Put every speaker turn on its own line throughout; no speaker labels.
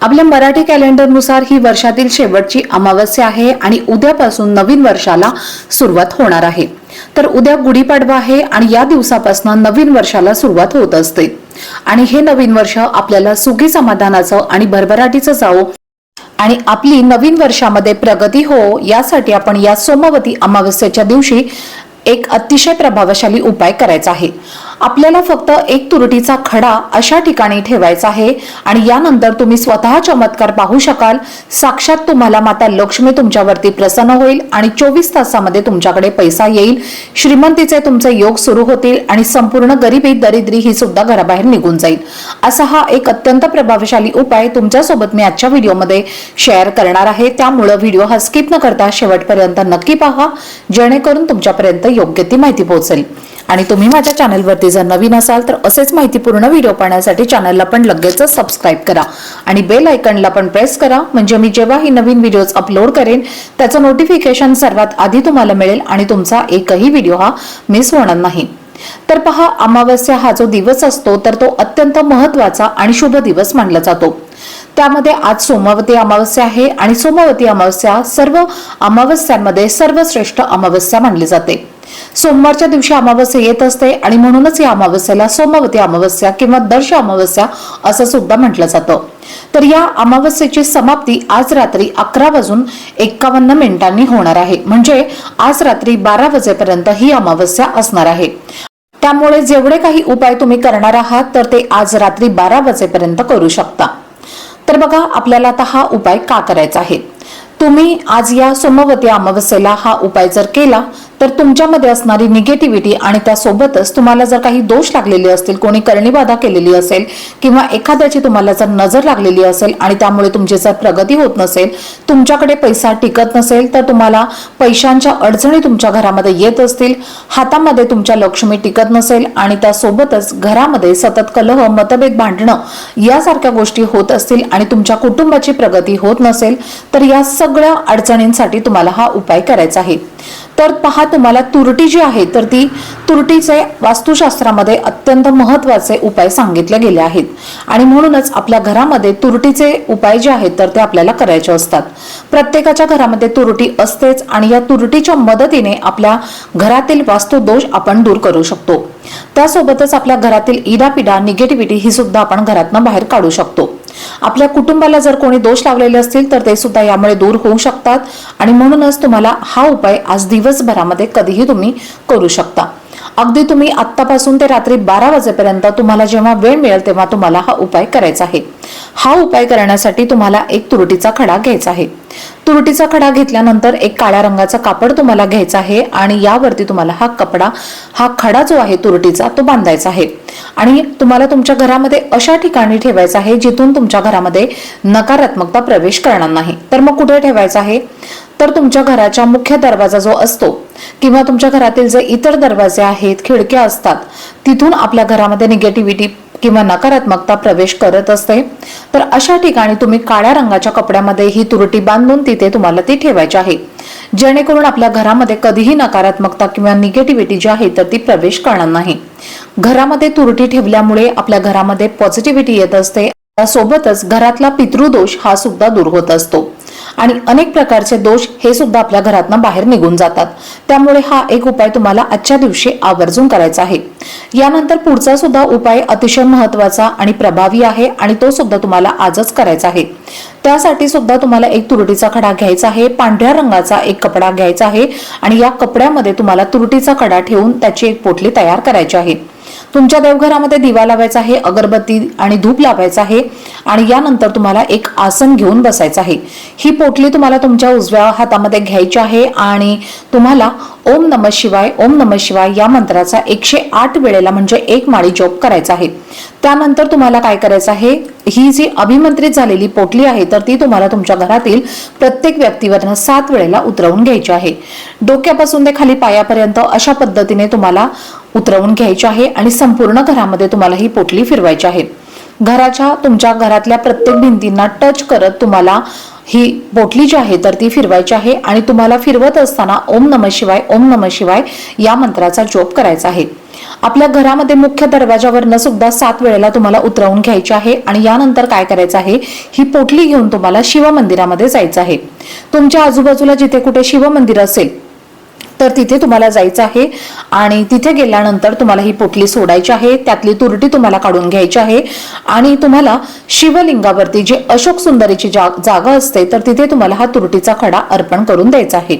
आपल्या मराठी कॅलेंडरनुसार ही वर्षातील शेवटची अमावस्या आहे आणि उद्यापासून नवीन वर्षाला सुरुवात होणार आहे. तर उद्या गुढीपाडवा आहे आणि या दिवसापासून नवीन वर्षाला सुरुवात होत असते. आणि हे नवीन वर्ष आपल्याला सुखी समाधानाचं आणि भरभराटीचं जावो आणि आपली नवीन वर्षामध्ये प्रगती हो यासाठी आपण या सोमवती अमावस्येच्या दिवशी एक अतिशय प्रभावशाली उपाय करायचा आहे. आपल्याला फक्त एक तुरटीचा खडा अशा ठिकाणी ठेवायचा आहे. आणि यानंतर तुम्ही स्वतः चमत्कार पाहू शकाल. साक्षात तुम्हाला माता लक्ष्मी तुमच्यावरती प्रसन्न होईल आणि चोवीस तासामध्ये तुमच्याकडे पैसा येईल. श्रीमंतीचे तुमचे योग सुरू होतील आणि संपूर्ण गरिबी दरिद्री ही सुद्धा घराबाहेर निघून जाईल. असा हा एक अत्यंत प्रभावशाली उपाय तुमच्यासोबत मी आजच्या व्हिडिओमध्ये शेअर करणार आहे. त्यामुळं व्हिडिओ हा स्किप न करता शेवटपर्यंत नक्की पहा. जेणेकरून तुमच्यापर्यंत योग्य ती माहिती पोहोचेल. आणि तुम्ही माझ्या चॅनलवरती जर नवीन असाल तर असेच माहितीपूर्ण व्हिडिओ पाहण्यासाठी चॅनलला पण लगेच सबस्क्राईब करा. आणि बेल आयकनला पण प्रेस करा म्हणजे मी जेव्हा ही नवीन व्हिडिओज अपलोड करेन त्याचं नोटिफिकेशन सर्वात आधी तुम्हाला मिळेल आणि तुमचा एकही व्हिडिओ हा मिस होणार नाही. तर पहा अमावस्या हा जो दिवस असतो तर तो अत्यंत महत्त्वाचा आणि शुभ दिवस मानला जातो. त्यामध्ये आज सोमवती अमावस्या आहे आणि सोमवती अमावस्या सर्व अमावस्यांमध्ये सर्वश्रेष्ठ अमावस्या मानली जाते. सोमवारच्या दिवशी अमावस्या येत असते आणि म्हणूनच या अमावस्येला सोमवती अमावस्या किंवा दर्श अमावस्या असं सुद्धा म्हटलं जातं. तर या अमावस्येची समाप्ती आज रात्री अकरा वाजून एक्कावन्न मिनिटांनी होणार आहे. म्हणजे आज रात्री बारा वाजेपर्यंत ही अमावस्या असणार आहे. त्यामुळे जेवढे काही उपाय तुम्ही करणार आहात तर ते आज रात्री बारा वाजेपर्यंत करू शकता. तर बघा आपल्याला आता हा उपाय का करायचा आहे? तुम्ही आज या सोमवती अमावस्येला हा उपाय जर केला तर तुमच्यामध्ये असणारी निगेटिव्हिटी आणि त्यासोबतच तुम्हाला जर काही दोष लागलेले असतील कोणी करणीबाधा केलेली असेल किंवा एखाद्याची तुम्हाला जर नजर लागलेली असेल आणि त्यामुळे तुमची जर प्रगती होत नसेल तुमच्याकडे पैसा टिकत नसेल तर तुम्हाला पैशांच्या अडचणी तुमच्या घरामध्ये येत असतील हातामध्ये तुमच्या लक्ष्मी टिकत नसेल आणि त्यासोबतच घरामध्ये सतत कलह मतभेद भांडणं यासारख्या गोष्टी होत असतील आणि तुमच्या कुटुंबाची प्रगती होत नसेल तर या सगळ्या अडचणींसाठी तुम्हाला हा उपाय करायचा आहे. तर पहा तुम्हाला तुरटी जी आहे तर ती तुरटीचे वास्तुशास्त्रामध्ये अत्यंत महत्त्वाचे उपाय सांगितले गेले आहेत. आणि म्हणूनच आपल्या घरामध्ये तुरटीचे उपाय जे आहेत तर ते आपल्याला करायचे असतात. प्रत्येकाच्या घरामध्ये तुरटी असतेच आणि या तुरटीच्या मदतीने आपल्या घरातील वास्तुदोष आपण दूर करू शकतो. त्यासोबतच आपल्या घरातील इडापिडा निगेटिव्हिटी ही सुद्धा आपण घरातनं बाहेर काढू शकतो. आपल्या कुटुंबाला जर कोणी दोष लागलेले असतील तर ते सुद्धा यामुळे दूर होऊ शकतात. आणि म्हणूनच तुम्हाला हा उपाय आज दिवसभरामध्ये कधीही तुम्ही करू शकता. अगदी तुम्ही आत्तापासून ते रात्री बारा वाजेपर्यंत तुम्हाला जेव्हा वेळ मिळेल तेव्हा तुम्हाला हा उपाय करायचा आहे. हा उपाय करण्यासाठी तुम्हाला एक तुरटीचा खडा घ्यायचा आहे. तुरटीचा खडा घेतल्यानंतर एक काळ्या रंगाचा कापड तुम्हाला घ्यायचा आहे आणि यावरती तुम्हाला हा कपडा हा खडा जो आहे तुरटीचा तो बांधायचा आहे. आणि तुम्हाला तुमच्या घरामध्ये अशा ठिकाणी ठेवायचा आहे जिथून तुमच्या घरामध्ये नकारात्मकता प्रवेश करणार नाही. तर मग कुठे ठेवायचं आहे? तर तुमच्या घराच्या मुख्य दरवाजा जो असतो किंवा तुमच्या घरातील जे इतर दरवाजे आहेत खिडक्या असतात तिथून आपल्या घरामध्ये निगेटिव्हिटी किंवा नकारात्मकता प्रवेश करत असते. तर अशा ठिकाणी तुम्ही काळ्या रंगाच्या कपड्यामध्ये ही तुरटी बांधून तिथे तुम्हाला ती ठेवायची आहे. जेणेकरून आपल्या घरामध्ये कधीही नकारात्मकता किंवा निगेटिव्हिटी जी आहे तर ती प्रवेश करणार नाही. घरामध्ये तुरटी ठेवल्यामुळे आपल्या घरामध्ये पॉझिटिव्हिटी येत असते. त्यासोबतच घरातला पितृदोष हा सुद्धा दूर होत असतो. आणि अनेक प्रकारचे दोष हे सुद्धा आपल्या घरातनं बाहेर निघून जातात. त्यामुळे हा एक उपाय तुम्हाला आजच्या दिवशी आवर्जून करायचा आहे. यानंतर पुढचा सुद्धा उपाय अतिशय महत्त्वाचा आणि प्रभावी आहे आणि तो सुद्धा तुम्हाला आजच करायचा आहे. त्यासाठी सुद्धा तुम्हाला एक तुरटीचा खडा घ्यायचा आहे पांढऱ्या रंगाचा एक कपडा घ्यायचा आहे आणि या कपड्यामध्ये तुम्हाला तुरटीचा खडा ठेवून त्याची एक पोटली तयार करायची आहे. तुमच्या देवघरामध्ये दिवा लावायचा आहे अगरबत्ती आणि धूप लावायचा आहे आणि यानंतर तुम्हाला एक आसन घेऊन बसायचं आहे. ही पोटली तुम्हाला तुमच्या उजव्या हातामध्ये घ्यायची आहे आणि तुम्हाला ओम नम शिवाय ओम नम शिवाय या मंत्राचा एकशे आठ वेळेला म्हणजे एक माळी जॉब करायचा आहे. त्यानंतर तुम्हाला काय करायचं आहे? ही जी अभिमंत्रित झालेली पोटली आहे तर ती तुम्हाला तुमच्या घरातील प्रत्येक व्यक्तीवरनं सात वेळेला उतरवून घ्यायची आहे. डोक्यापासून ते खाली पायापर्यंत अशा पद्धतीने तुम्हाला उतरवून घ्यायची आहे आणि संपूर्ण घरामध्ये तुम्हाला ही पोटली फिरवायची आहे. घराच्या तुमच्या घरातल्या प्रत्येक भिंतींना टच करत तुम्हाला ही पोटली जी आहे तर ती फिरवायची आहे आणि तुम्हाला फिरवत असताना ओम नम शिवाय ओम नम शिवाय या मंत्राचा जोप करायचा आहे. आपल्या घरामध्ये मुख्य दरवाजावरनं सुद्धा सात वेळेला तुम्हाला उतरवून घ्यायची आहे आणि यानंतर काय करायचं आहे? ही पोटली घेऊन तुम्हाला शिव मंदिरामध्ये जायचं आहे. तुमच्या आजूबाजूला जिथे कुठे शिवमंदिर असेल तर तिथे तुम्हाला जायचं आहे. आणि तिथे गेल्यानंतर तुम्हाला ही पोटली सोडायची आहे. त्यातली तुरटी तुम्हाला काढून घ्यायची आहे. आणि तुम्हाला शिवलिंगावरती जी अशोक सुंदरीची जागा असते तर तिथे तुम्हाला हा तुरटीचा खडा अर्पण करून द्यायचा आहे.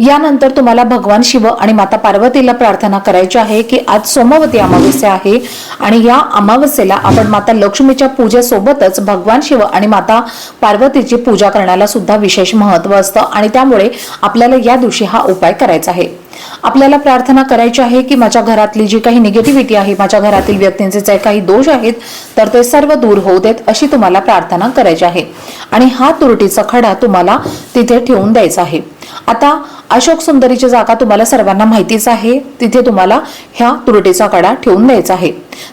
यानंतर तुम्हाला भगवान शिव आणि माता पार्वतीला प्रार्थना करायची आहे की आज सोमवती अमावस्या आहे. आणि या अमावस्येला आपण माता लक्ष्मीच्या पूजेसोबतच भगवान शिव आणि माता पार्वतीची पूजा करण्याला सुद्धा विशेष महत्त्व असतं. आणि त्यामुळे आपल्याला या दिवशी हा उपाय करायचा आहे. आपल्याला प्रार्थना करायची आहे की माझ्या घरातली जी काही निगेटिव्हिटी आहे माझ्या घरातील व्यक्तींचे जे काही दोष आहेत तर ते सर्व दूर होऊ देत अशी तुम्हाला प्रार्थना करायची आहे. आणि हा तुरटीचा खडा तुम्हाला तिथे ठेवून द्यायचा आहे. आता अशोक सुंदरीची जागा तुम्हाला सर्वांना माहितीच आहे. तिथे तुम्हाला ह्या तुरटीचा कडा ठेवून द्यायचा आहे.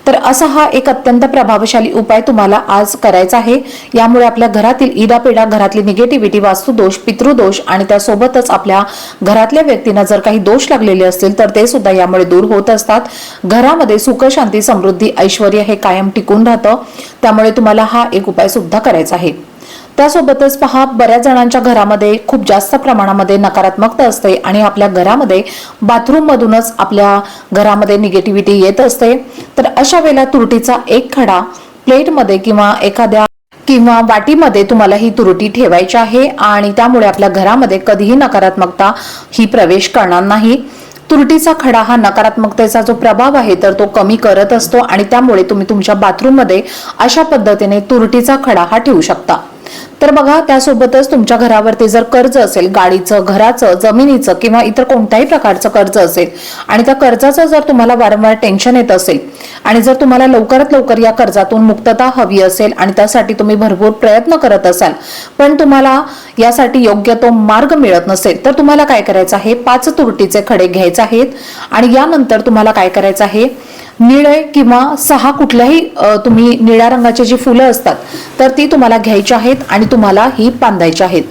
तर असा हा एक अत्यंत प्रभावशाली उपाय तुम्हाला आज करायचा आहे. यामुळे आपल्या घरातील इडापिडा घरातली निगेटिव्हिटी वास्तुदोष पितृदोष आणि त्यासोबतच आपल्या घरातल्या व्यक्तींना जर काही दोष लागलेले असतील तर ते सुद्धा यामुळे दूर होत असतात. घरामध्ये सुख शांती समृद्धी ऐश्वर हे कायम टिकून राहतं. त्यामुळे तुम्हाला हा एक उपाय सुद्धा करायचा आहे. त्यासोबतच पहा बऱ्याच जणांच्या घरामध्ये खूप जास्त प्रमाणामध्ये नकारात्मकता असते आणि आपल्या घरामध्ये बाथरूम मधूनच आपल्या घरामध्ये निगेटिव्हिटी येत असते. तर अशा वेळेला तुरटीचा एक खडा प्लेटमध्ये किंवा एखाद्या किंवा वाटीमध्ये तुम्हाला ही तुरटी ठेवायची आहे आणि त्यामुळे आपल्या घरामध्ये कधीही नकारात्मकता ही प्रवेश करणार नाही. तुरटीचा खडा हा नकारात्मकतेचा जो प्रभाव आहे तर तो कमी करत असतो आणि त्यामुळे तुम्ही तुमच्या बाथरूममध्ये अशा पद्धतीने तुरटीचा खडा हा ठेवू शकता. तर बघा त्यासोबतच तुमच्या घरावरती जर कर्ज असेल गाडीचं घराचं जमिनीचं किंवा इतर कोणत्याही प्रकारचं कर्ज असेल आणि त्या कर्जाचं जर तुम्हाला वारंवार टेन्शन येत असेल आणि जर तुम्हाला लवकरात लवकर या कर्जातून मुक्तता हवी असेल आणि त्यासाठी तुम्ही भरपूर प्रयत्न करत असाल पण तुम्हाला यासाठी योग्य तो मार्ग मिळत नसेल तर तुम्हाला काय करायचं आहे? पाच तुरटीचे खडे घ्यायचे आहेत आणि यानंतर तुम्हाला काय करायचं आहे? निळे किंवा सहा कुठल्याही तुम्ही निळ्या रंगाची जी फुलं असतात तर ती तुम्हाला घ्यायची आहेत आणि तुम्हाला ही बांधायची आहेत.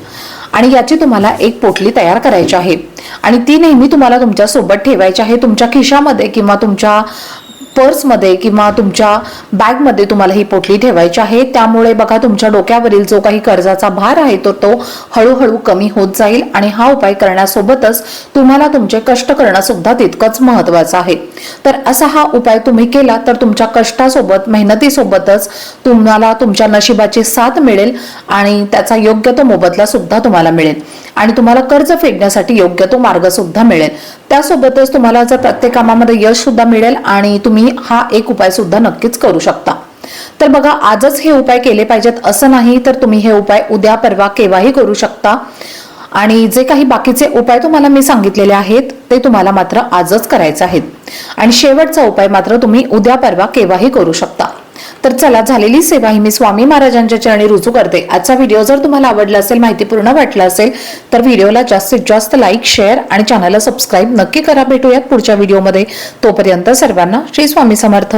आणि याची तुम्हाला एक पोटली तयार करायची आहे. आणि ती नेहमी तुम्हाला तुमच्यासोबत ठेवायची आहे तुमच्या खिशामध्ये किंवा तुमच्या पर्समध्ये किंवा तुमच्या बॅगमध्ये तुम्हाला ही पोटली ठेवायची आहे. त्यामुळे बघा तुमच्या डोक्यावरील जो काही कर्जाचा भार आहे तो तो हळूहळू कमी होत जाईल आणि हा उपाय करण्यासोबतच तुम्हाला तुमचे कष्ट करणं सुद्धा तितकंच महत्वाचं आहे. तर असा हा उपाय तुम्ही केला तर तुमच्या कष्टासोबत मेहनतीसोबतच तुम्हाला तुमच्या नशिबाची साथ मिळेल आणि त्याचा योग्य तो मोबदला सुद्धा तुम्हाला मिळेल. आणि तुम्हाला कर्ज फेडण्यासाठी योग्य तो मार्ग सुद्धा मिळेल. त्यासोबतच तुम्हाला जर प्रत्येक कामामध्ये यश सुद्धा मिळेल आणि तुम्ही हा एक उपाय सुद्धा नक्कीच करू शकता. तर बघा आजच हे उपाय केले पाहिजेत असं नाही तर तुम्ही हे उपाय उद्या परवा केव्हाही करू शकता. आणि जे काही बाकीचे उपाय तुम्हाला मी सांगितलेले आहेत ते तुम्हाला मात्र आजच करायचे आहेत. आणि शेवटचा उपाय मात्र तुम्ही उद्या परवा केव्हाही करू शकता. तर चला झालेली सेवा ही मी स्वामी महाराजांच्या चरणी रुजू करते. आजचा व्हिडिओ जर तुम्हाला आवडला असेल माहितीपूर्ण वाटला असेल तर व्हिडिओला जास्तीत जास्त लाईक शेअर आणि चॅनलला सबस्क्राईब नक्की करा. भेटूयात पुढच्या व्हिडिओमध्ये तोपर्यंत सर्वांना श्री स्वामी समर्थ.